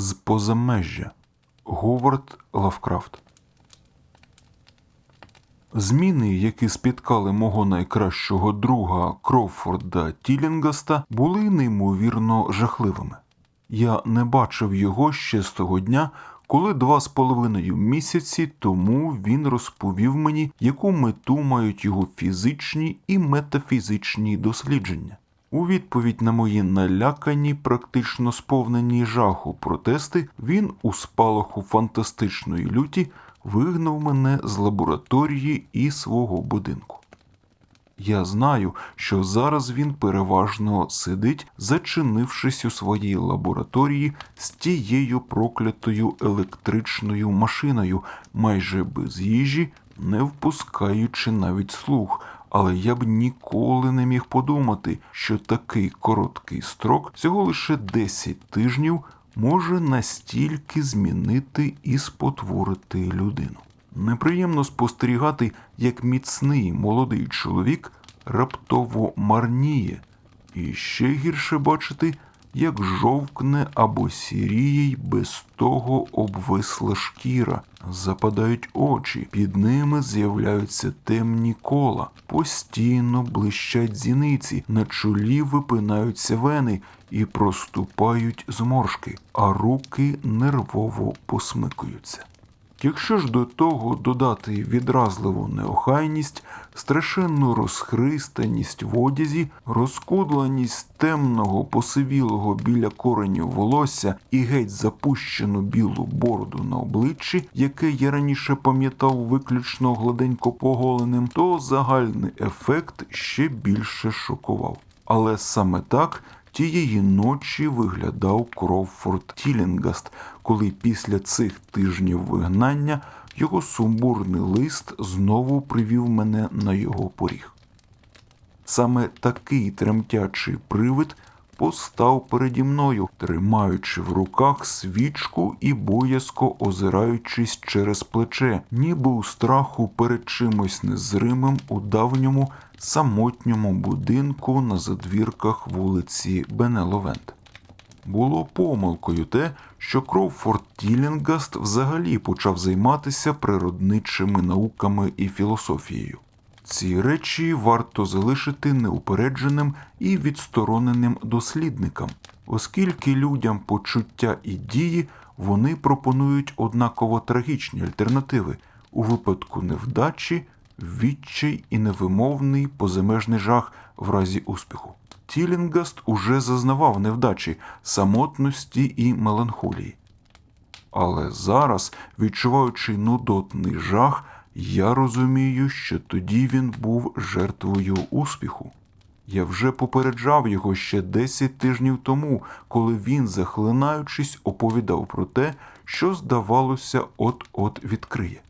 з позамежжя. Говард Лавкрафт. Зміни, які спіткали мого найкращого друга Кроуфорда Тілінгаста, були неймовірно жахливими. Я не бачив його ще з того дня, коли два з половиною місяці тому він розповів мені, яку мету мають його фізичні і метафізичні дослідження. У відповідь на мої налякані, практично сповнені жаху протести, він у спалаху фантастичної люті вигнав мене з лабораторії і свого будинку. Я знаю, що зараз він переважно сидить, зачинившись у своїй лабораторії з тією проклятою електричною машиною, майже без їжі, не впускаючи навіть слух. Але я б ніколи не міг подумати, що такий короткий строк, всього лише 10 тижнів, може настільки змінити і спотворити людину. Неприємно спостерігати, як міцний молодий чоловік раптово марніє, і ще гірше бачити, як жовкне або сіріє й без того обвисла шкіра, западають очі, під ними з'являються темні кола, постійно блищать зіниці, на чолі випинаються вени і проступають зморшки, а руки нервово посмикуються. Якщо ж до того додати відразливу неохайність, страшенну розхристаність в одязі, розкудленість темного посивілого біля коренів волосся і геть запущену білу бороду на обличчі, яке я раніше пам'ятав виключно гладенько поголеним, то загальний ефект ще більше шокував. Але саме так Тієї ночі виглядав Кроуфорд Тілінгаст, коли після цих тижнів вигнання його сумбурний лист знову привів мене на його поріг. Саме такий тремтячий привид постав переді мною, тримаючи в руках свічку і боязко озираючись через плече, ніби у страху перед чимось незримим у давньому самотньому будинку на задвірках вулиці Бенеловент. Було помилкою те, що Кроуфорд Тілінгаст взагалі почав займатися природничими науками і філософією. Ці речі варто залишити неупередженим і відстороненим дослідникам, оскільки людям почуття і дії вони пропонують однаково трагічні альтернативи у випадку невдачі, відчай і невимовний позамежний жах в разі успіху. Тілінгаст уже зазнавав невдачі, самотності і меланхолії. Але зараз, відчуваючи нудотний жах, я розумію, що тоді він був жертвою успіху. Я вже попереджав його ще 10 тижнів тому, коли він, захлинаючись, оповідав про те, що, здавалося, от-от відкриє.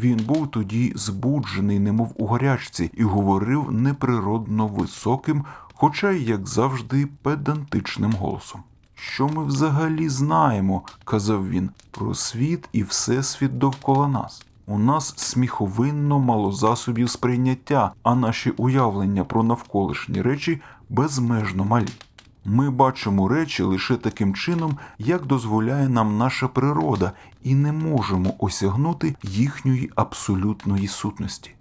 Він був тоді збуджений, немов у гарячці, і говорив неприродно високим, хоча й, як завжди, педантичним голосом. Що ми взагалі знаємо, казав він, про світ і всесвіт довкола нас. У нас сміховинно мало засобів сприйняття, а наші уявлення про навколишні речі безмежно малі. Ми бачимо речі лише таким чином, як дозволяє нам наша природа, і не можемо осягнути їхньої абсолютної сутності.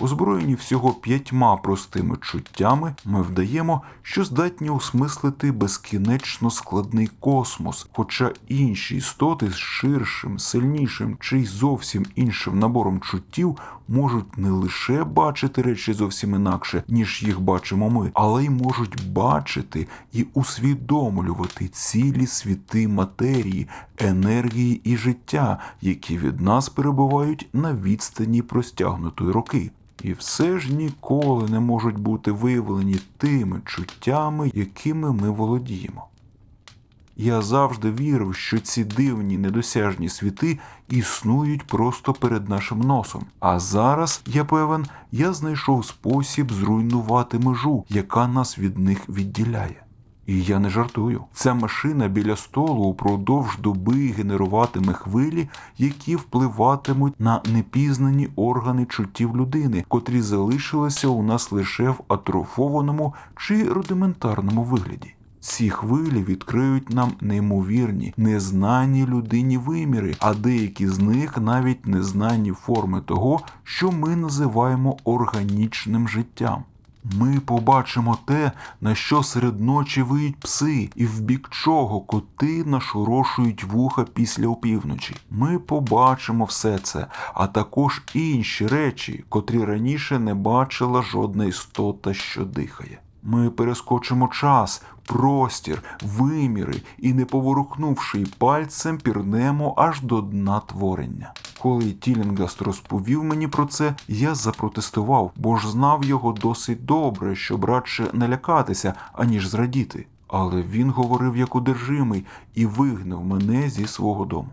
Озброєні всього п'ятьма простими чуттями, ми вдаємо, що здатні осмислити безкінечно складний космос, хоча інші істоти з ширшим, сильнішим чи й зовсім іншим набором чуттів можуть не лише бачити речі зовсім інакше, ніж їх бачимо ми, але й можуть бачити і усвідомлювати цілі світи матерії, енергії і життя, які від нас перебувають на відстані простягнутої роки. І все ж ніколи не можуть бути виявлені тими чуттями, якими ми володіємо. Я завжди вірив, що ці дивні недосяжні світи існують просто перед нашим носом. А зараз, я певен, я знайшов спосіб зруйнувати межу, яка нас від них відділяє. І я не жартую. Ця машина біля столу упродовж доби генеруватиме хвилі, які впливатимуть на непізнані органи чуттів людини, котрі залишилися у нас лише в атрофованому чи рудиментарному вигляді. Ці хвилі відкриють нам неймовірні, незнані людині виміри, а деякі з них навіть незнані форми того, що ми називаємо органічним життям. Ми побачимо те, на що серед ночі виють пси, і в бік чого коти нашорошують вуха після опівночі. Ми побачимо все це, а також інші речі, котрі раніше не бачила жодна істота, що дихає. Ми перескочимо час, простір, виміри і, не поворухнувши й пальцем, пірнемо аж до дна творення. Коли Тілінгаст розповів мені про це, я запротестував, бо ж знав його досить добре, щоб радше не лякатися, аніж зрадіти. Але він говорив як одержимий і вигнав мене зі свого дому.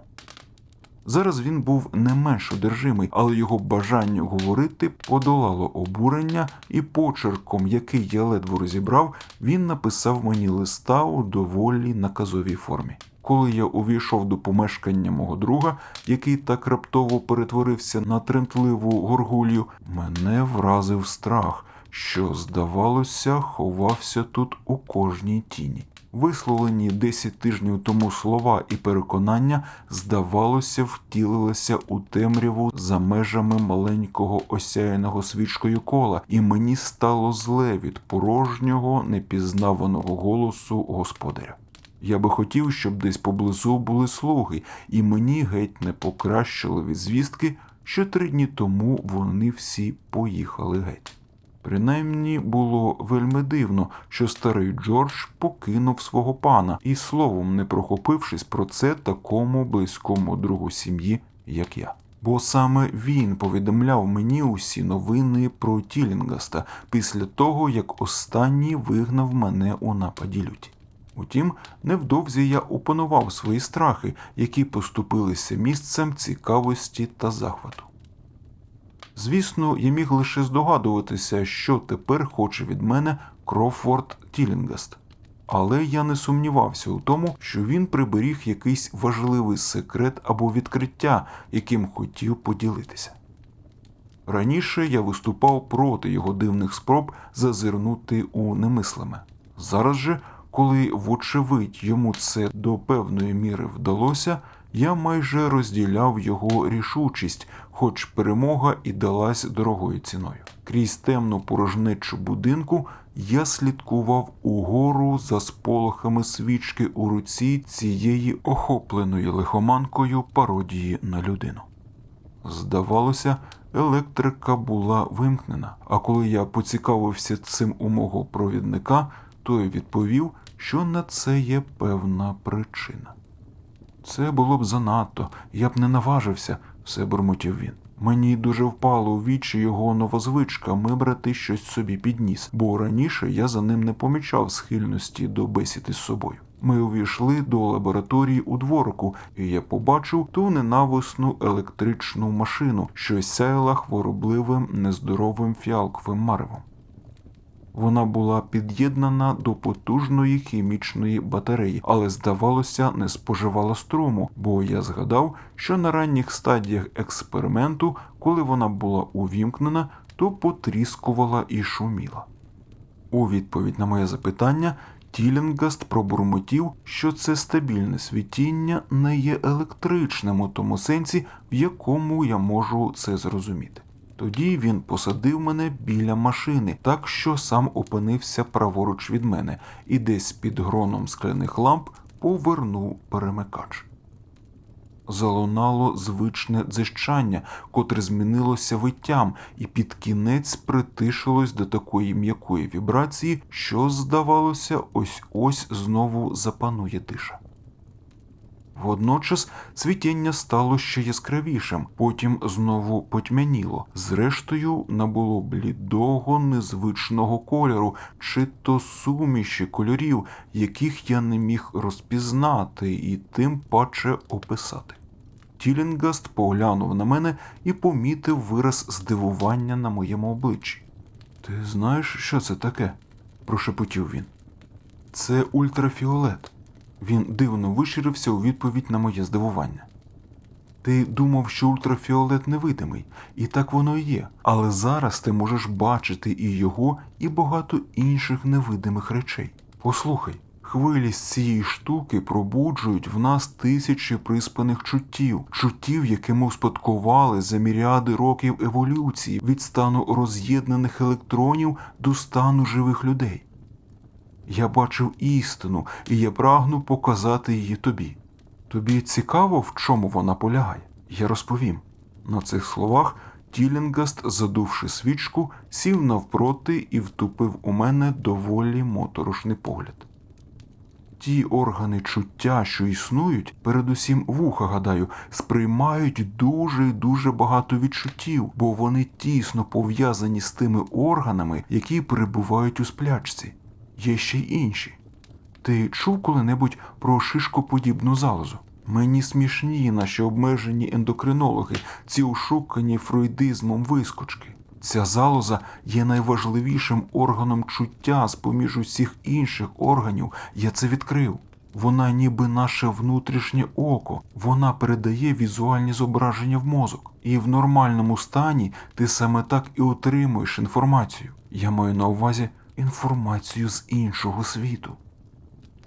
Зараз він був не менш одержимий, але його бажання говорити подолало обурення, і почерком, який я ледве розібрав, він написав мені листа у доволі наказовій формі. Коли я увійшов до помешкання мого друга, який так раптово перетворився на тремтливу горгулью, мене вразив страх, що, здавалося, ховався тут у кожній тіні. Висловлені 10 тижнів тому слова і переконання, здавалося, втілилися у темряву за межами маленького осяяного свічкою кола, і мені стало зле від порожнього, непізнаваного голосу господаря. Я би хотів, щоб десь поблизу були слуги, і мені геть не покращило від звістки, що три дні тому вони всі поїхали геть. Принаймні було вельми дивно, що старий Джордж покинув свого пана і словом не прохопившись про це такому близькому другу сім'ї, як я. Бо саме він повідомляв мені усі новини про Тілінгаста після того, як останній вигнав мене у нападі люті. Утім, невдовзі я опанував свої страхи, які поступилися місцем цікавості та захвату. Звісно, я міг лише здогадуватися, що тепер хоче від мене Крофорд Тілінгаст. Але я не сумнівався у тому, що він приберіг якийсь важливий секрет або відкриття, яким хотів поділитися. Раніше я виступав проти його дивних спроб зазирнути у немислиме. Зараз же, коли вочевидь йому це до певної міри вдалося, я майже розділяв його рішучість, хоч перемога і далась дорогою ціною. Крізь темну порожнечу будинку я слідкував угору за сполохами свічки у руці цієї охопленої лихоманкою пародії на людину. Здавалося, електрика була вимкнена, а коли я поцікавився цим у мого провідника, той відповів, що на це є певна причина. Це було б занадто, я б не наважився, все бурмотів він. Мені дуже впало у вічі його новозвичка мибрати щось собі підніс, бо раніше я за ним не помічав схильності до бесіди з собою. Ми увійшли до лабораторії у дворику, і я побачив ту ненависну електричну машину, що сяяла хворобливим нездоровим фіалковим маревом. Вона була під'єднана до потужної хімічної батареї, але, здавалося, не споживала струму, бо я згадав, що на ранніх стадіях експерименту, коли вона була увімкнена, то потріскувала і шуміла. У відповідь на моє запитання Тілінгаст пробурмотів, що це стабільне світіння не є електричним у тому сенсі, в якому я можу це зрозуміти. Тоді він посадив мене біля машини, так що сам опинився праворуч від мене і десь під гроном скляних ламп повернув перемикач. Залунало звичне дзищання, котре змінилося виттям, і під кінець притишилось до такої м'якої вібрації, що, здавалося, ось ось знову запанує тиша. Водночас цвітіння стало ще яскравішим, потім знову потьмяніло, зрештою набуло блідого незвичного кольору, чи то суміші кольорів, яких я не міг розпізнати і тим паче описати. Тілінгаст поглянув на мене і помітив вираз здивування на моєму обличчі. Ти знаєш, що це таке? прошепотів він. Це ультрафіолет. Він дивно виширився у відповідь на моє здивування. Ти думав, що ультрафіолет невидимий, і так воно і є. Але зараз ти можеш бачити і його, і багато інших невидимих речей. Послухай, Хвилі з цієї штуки пробуджують в нас тисячі приспаних чуттів, чуттів, які ми успадкували за міріади років еволюції від стану роз'єднаних електронів до стану живих людей. Я бачив істину, і я прагну показати її тобі. Тобі цікаво, в чому вона полягає? Я розповім. На цих словах Тілінгаст, задувши свічку, сів навпроти і втупив у мене доволі моторошний погляд. Ті органи чуття, що існують, передусім вуха, гадаю, сприймають дуже і дуже багато відчуттів, бо вони тісно пов'язані з тими органами, які перебувають у сплячці. Є ще й інші. Ти чув коли-небудь про шишкоподібну залозу? Мені смішні наші обмежені ендокринологи, ці ушукані фройдизмом вискочки. Ця залоза є найважливішим органом чуття з поміж усіх інших органів. Я це відкрив. Вона ніби наше внутрішнє око, вона передає візуальні зображення в мозок. І в нормальному стані ти саме так і отримуєш інформацію. Я маю на увазі інформацію з іншого світу.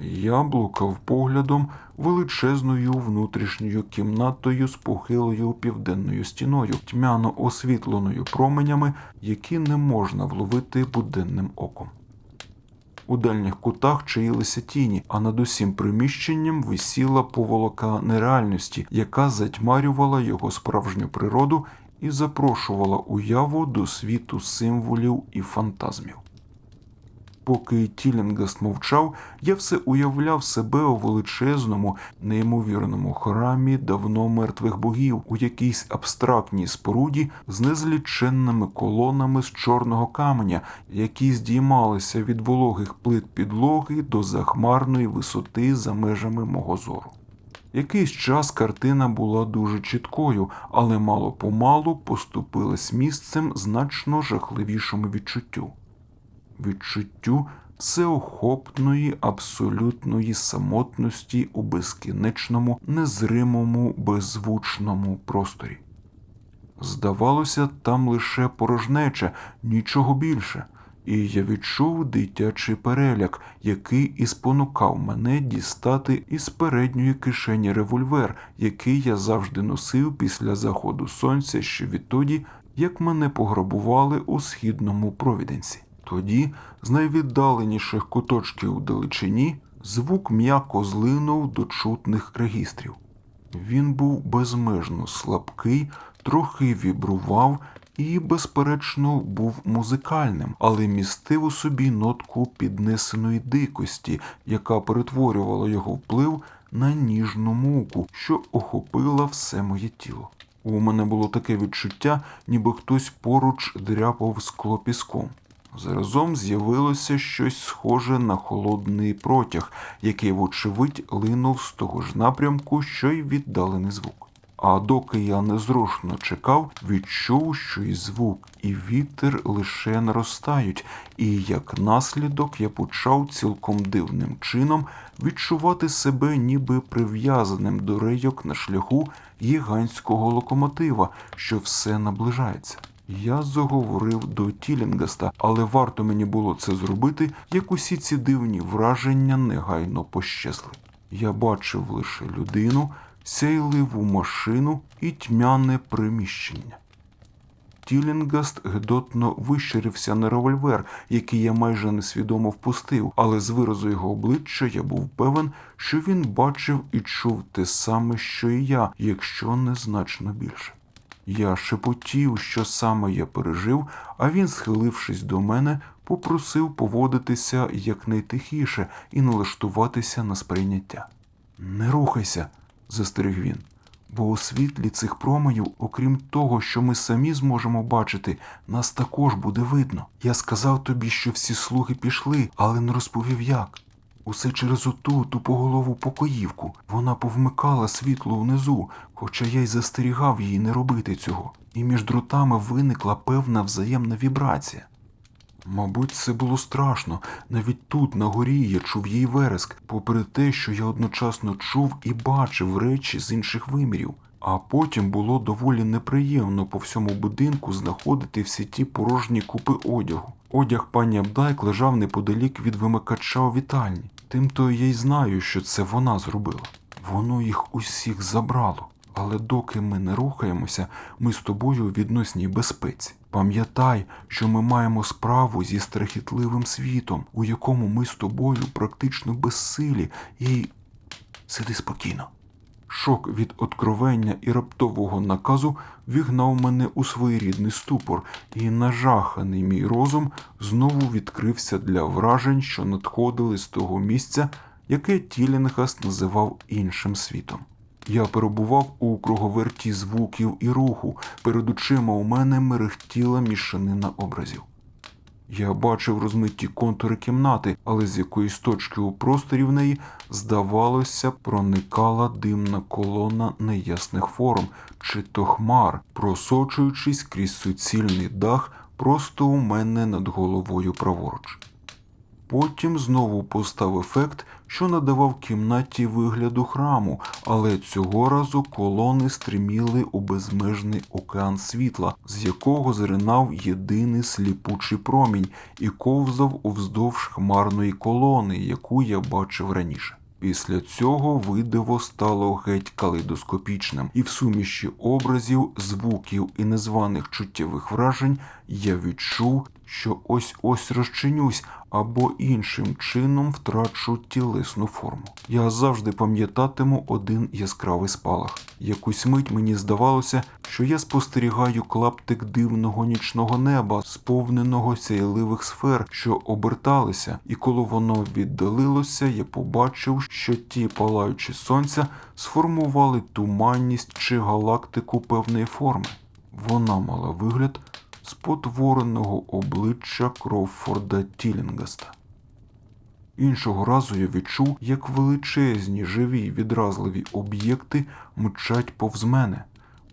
Я блукав поглядом величезною внутрішньою кімнатою з похилою південною стіною, тьмяно освітленою променями, які не можна вловити буденним оком. У дальніх кутах чаїлися тіні, а над усім приміщенням висіла поволока нереальності, яка затьмарювала його справжню природу і запрошувала уяву до світу символів і фантазмів. Поки Тілінгаст мовчав, я все уявляв себе у величезному, неймовірному храмі давно мертвих богів у якійсь абстрактній споруді з незліченними колонами з чорного каменя, які здіймалися від вологих плит підлоги до захмарної висоти за межами мого зору. Якийсь час картина була дуже чіткою, але мало помалу поступилась місцем значно жахливішому відчуттю відчуттю всеохопної абсолютної самотності у безкінечному, незримому, беззвучному просторі. Здавалося, там лише порожнеча, нічого більше, і я відчув дитячий переляк, який і спонукав мене дістати із передньої кишені револьвер, який я завжди носив після заходу сонця ще відтоді, як мене пограбували у східному провіденці. Тоді, з найвіддаленіших куточків далечині, звук м'яко злинув до чутних регістрів. Він був безмежно слабкий, трохи вібрував і, безперечно, був музикальним, але містив у собі нотку піднесеної дикості, яка перетворювала його вплив на ніжну муку, що охопила все моє тіло. У мене було таке відчуття, ніби хтось поруч дряпав скло піском. Заразом з'явилося щось схоже на холодний протяг, який, вочевидь, линув з того ж напрямку, що й віддалений звук. А доки я незрушно чекав, відчув, що і звук, і вітер лише наростають, і як наслідок я почав цілком дивним чином відчувати себе ніби прив'язаним до рейок на шляху гігантського локомотива, що все наближається. Я заговорив до Тілінгаста, але варто мені було це зробити, як усі ці дивні враження негайно пощезли. Я бачив лише людину, сяйливу машину і тьмяне приміщення. Тілінгаст гидотно вищирився на револьвер, який я майже несвідомо впустив, але з виразу його обличчя я був певен, що він бачив і чув те саме, що і я, якщо не значно більше. Я шепотів, що саме я пережив, а він, схилившись до мене, попросив поводитися якнайтихіше і налаштуватися на сприйняття. Не рухайся, застеріг він, бо у світлі цих променів, окрім того, що ми самі зможемо бачити, нас також буде видно. Я сказав тобі, що всі слуги пішли, але не розповів як. Усе через оту тупоголову покоївку. Вона повмикала світло внизу, хоча я й застерігав її не робити цього. І між дротами виникла певна взаємна вібрація. Мабуть, це було страшно. Навіть тут, на горі, я чув її вереск, попри те, що я одночасно чув і бачив речі з інших вимірів. А потім було доволі неприємно по всьому будинку знаходити всі ті порожні купи одягу. Одяг пані Абдайк лежав неподалік від вимикача у вітальні. Тимто я й знаю, що це вона зробила. Воно їх усіх забрало. Але доки ми не рухаємося, ми з тобою у відносній безпеці. Пам'ятай, що ми маємо справу зі страхітливим світом, у якому ми з тобою практично безсилі, і сиди спокійно. Шок від откровення і раптового наказу вігнав мене у своєрідний ступор, і нажаханий мій розум знову відкрився для вражень, що надходили з того місця, яке Тілінгас називав іншим світом. Я перебував у круговерті звуків і руху, перед очима у мене мерехтіла мішанина образів. Я бачив розмиті контури кімнати, але з якоїсь точки у просторі в неї, здавалося, проникала димна колона неясних форм чи то хмар, просочуючись крізь суцільний дах просто у мене над головою праворуч. Потім знову постав ефект, що надавав кімнаті вигляду храму, але цього разу колони стриміли у безмежний океан світла, з якого зринав єдиний сліпучий промінь і ковзав уздовж хмарної колони, яку я бачив раніше. Після цього видиво стало геть калейдоскопічним, і в суміші образів, звуків і незваних чуттєвих вражень я відчув, що ось ось розчинюсь або іншим чином втрачу тілесну форму. Я завжди пам'ятатиму один яскравий спалах. Якусь мить мені здавалося, що я спостерігаю клаптик дивного нічного неба, сповненого сяйливих сфер, що оберталися, і коли воно віддалилося, я побачив, що ті палаючі сонця сформували туманність чи галактику певної форми. Вона мала вигляд спотвореного обличчя Кроуфорда Тілінгаста. Іншого разу я відчув, як величезні живі відразливі об'єкти мчать повз мене,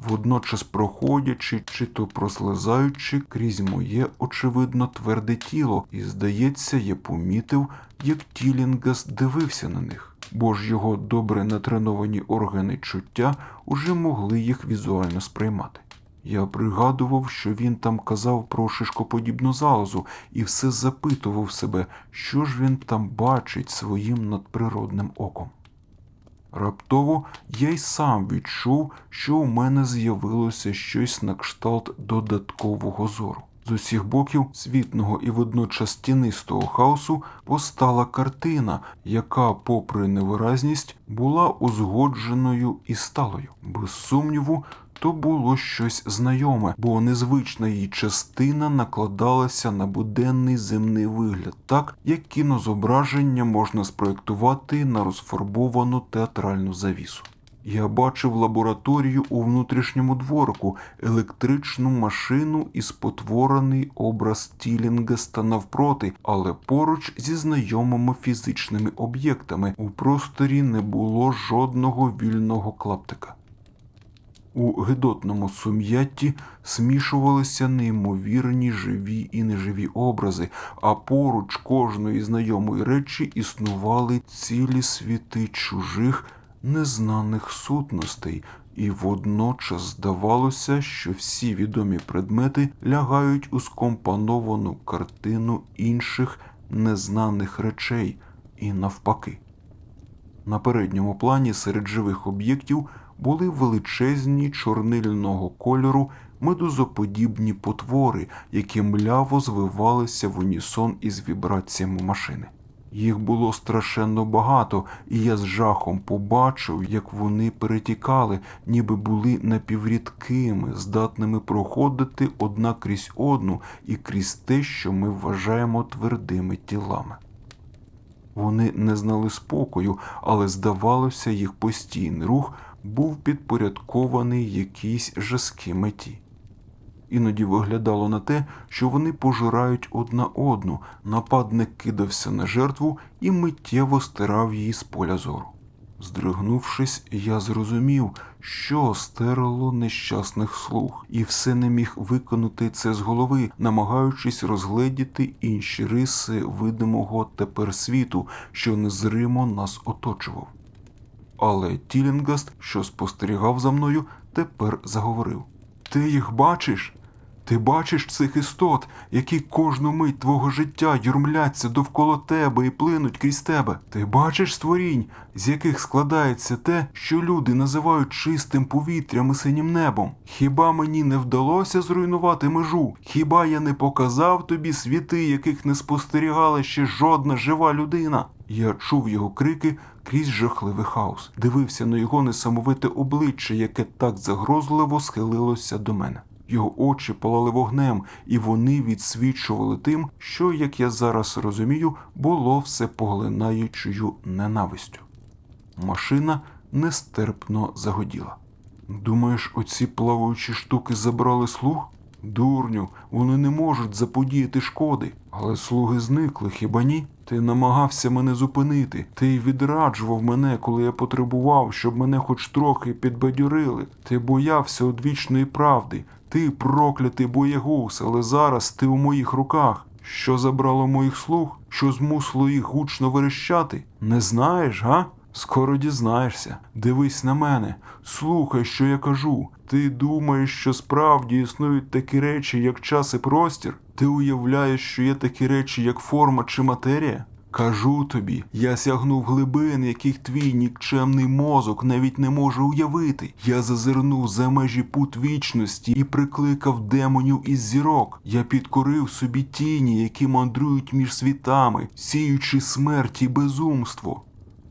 водночас проходячи чи то прослизаючи крізь моє очевидно тверде тіло, і, здається, я помітив, як Тілінгас дивився на них, бо ж його добре натреновані органи чуття уже могли їх візуально сприймати. Я пригадував, що він там казав про шишкоподібну залозу, і все запитував себе, що ж він там бачить своїм надприродним оком. Раптово я й сам відчув, що у мене з'явилося щось на кшталт додаткового зору. З усіх боків світного і водночас тінистого хаосу постала картина, яка, попри невиразність, була узгодженою і сталою. Без сумніву, то було щось знайоме, бо незвична її частина накладалася на буденний земний вигляд, так як кінозображення можна спроєктувати на розфарбовану театральну завісу. Я бачив лабораторію у внутрішньому дворку, електричну машину і спотворений образ Тілінгеста навпроти, але поруч зі знайомими фізичними об'єктами у просторі не було жодного вільного клаптика. У гидотному сум'ятті смішувалися неймовірні живі і неживі образи, а поруч кожної знайомої речі існували цілі світи чужих незнаних сутностей, і водночас здавалося, що всі відомі предмети лягають у скомпоновану картину інших незнаних речей і навпаки. На передньому плані серед живих об'єктів були величезні чорнильного кольору медузоподібні потвори, які мляво звивалися в унісон із вібраціями машини. Їх було страшенно багато, і я з жахом побачив, як вони перетікали, ніби були напіврідкими, здатними проходити одна крізь одну і крізь те, що ми вважаємо твердими тілами. Вони не знали спокою, але здавалося, їх постійний рух був підпорядкований якійсь жаскій меті. Іноді виглядало на те, що вони пожирають одна одну, нападник кидався на жертву і миттєво стирав її з поля зору. Здригнувшись, я зрозумів, що стерло нещасних слух, і все не міг виконати це з голови, намагаючись розгледіти інші риси видимого тепер світу, що незримо нас оточував. Але Тілінгаст, що спостерігав за мною, тепер заговорив: Ти їх бачиш? Ти бачиш цих істот, які кожну мить твого життя юрмляться довкола тебе і плинуть крізь тебе. Ти бачиш створінь, з яких складається те, що люди називають чистим повітрям і синім небом. Хіба мені не вдалося зруйнувати межу? Хіба я не показав тобі світи, яких не спостерігала ще жодна жива людина? Я чув його крики крізь жахливий хаос, дивився на його несамовите обличчя, яке так загрозливо схилилося до мене. Його очі палали вогнем, і вони відсвічували тим, що, як я зараз розумію, було все поглинаючою ненавистю. Машина нестерпно загоділа. Думаєш, оці плаваючі штуки забрали слуг? Дурню, вони не можуть заподіяти шкоди. Але слуги зникли, хіба ні? Ти намагався мене зупинити. Ти відраджував мене, коли я потребував, щоб мене хоч трохи підбадьорили. Ти боявся одвічної правди. Ти проклятий боягуз, але зараз ти у моїх руках. Що забрало моїх слуг? Що змусило їх гучно верещати? Не знаєш, га? Скоро дізнаєшся. Дивись на мене, слухай, що я кажу. Ти думаєш, що справді існують такі речі, як час і простір? Ти уявляєш, що є такі речі, як форма чи матерія? Кажу тобі, я сягнув глибин, яких твій нікчемний мозок навіть не може уявити. Я зазирнув за межі пут вічності і прикликав демонів із зірок. Я підкорив собі тіні, які мандрують між світами, сіючи смерть і безумство.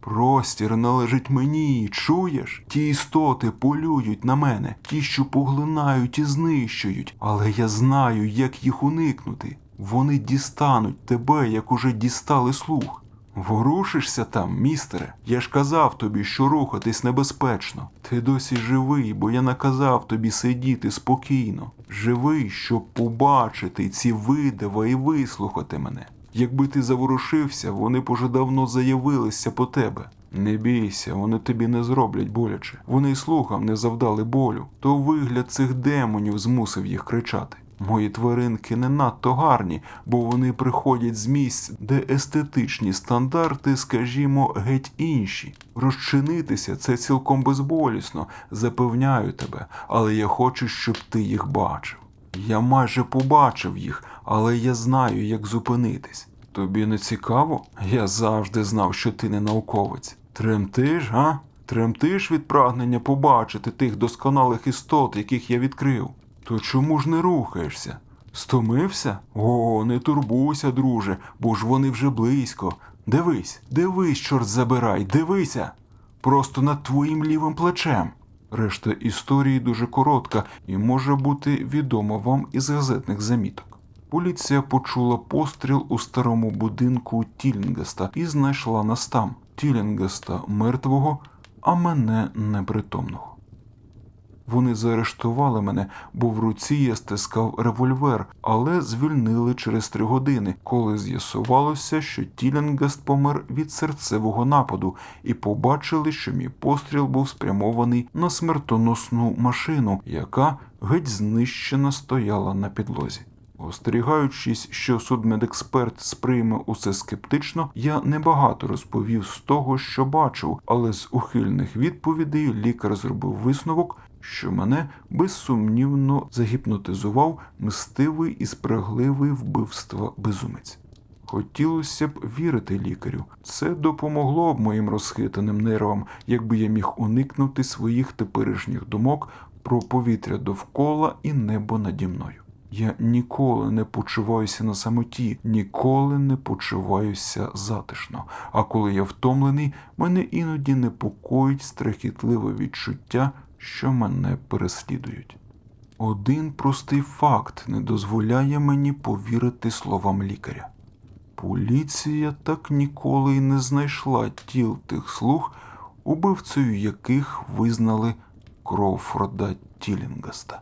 Простір належить мені, чуєш? Ті істоти полюють на мене, ті, що поглинають і знищують, але я знаю, як їх уникнути. Вони дістануть тебе, як уже дістали слух. Ворушишся там, містере. Я ж казав тобі, що рухатись небезпечно. Ти досі живий, бо я наказав тобі сидіти спокійно. Живий, щоб побачити ці видива і вислухати мене. Якби ти заворушився, вони б уже давно заявилися по тебе. Не бійся, вони тобі не зроблять боляче. Вони й слухам не завдали болю. То вигляд цих демонів змусив їх кричати. Мої тваринки не надто гарні, бо вони приходять з місць, де естетичні стандарти, скажімо, геть інші. Розчинитися це цілком безболісно, запевняю тебе, але я хочу, щоб ти їх бачив. Я майже побачив їх, але я знаю, як зупинитись. Тобі не цікаво? Я завжди знав, що ти не науковець. Тремтиш, га? Тремтиш від прагнення побачити тих досконалих істот, яких я відкрив. То чому ж не рухаєшся? Стомився? О, не турбуйся, друже, бо ж вони вже близько. Дивись, дивись, чорт забирай, дивися. Просто над твоїм лівим плечем. Решта історії дуже коротка і може бути відома вам із газетних заміток. Поліція почула постріл у старому будинку Тілінгеста і знайшла нас там Тілінгеста мертвого, а мене непритомного. Вони заарештували мене, бо в руці я стискав револьвер, але звільнили через три години, коли з'ясувалося, що Тілінгест помер від серцевого нападу, і побачили, що мій постріл був спрямований на смертоносну машину, яка геть знищена стояла на підлозі. Остерігаючись, що судмедексперт сприйме усе скептично, я небагато розповів з того, що бачив, але з ухильних відповідей лікар зробив висновок, що мене безсумнівно загіпнотизував мстивий і спрагливий вбивства безумець. Хотілося б вірити лікарю. Це допомогло б моїм розхитаним нервам, якби я міг уникнути своїх теперішніх думок про повітря довкола і небо наді мною. Я ніколи не почуваюся на самоті, ніколи не почуваюся затишно. А коли я втомлений, мене іноді непокоїть страхітливе відчуття, що мене переслідують. Один простий факт не дозволяє мені повірити словам лікаря. Поліція так ніколи й не знайшла тіл тих слуг, убивцею яких визнали Кроуфорда Тілінгаста.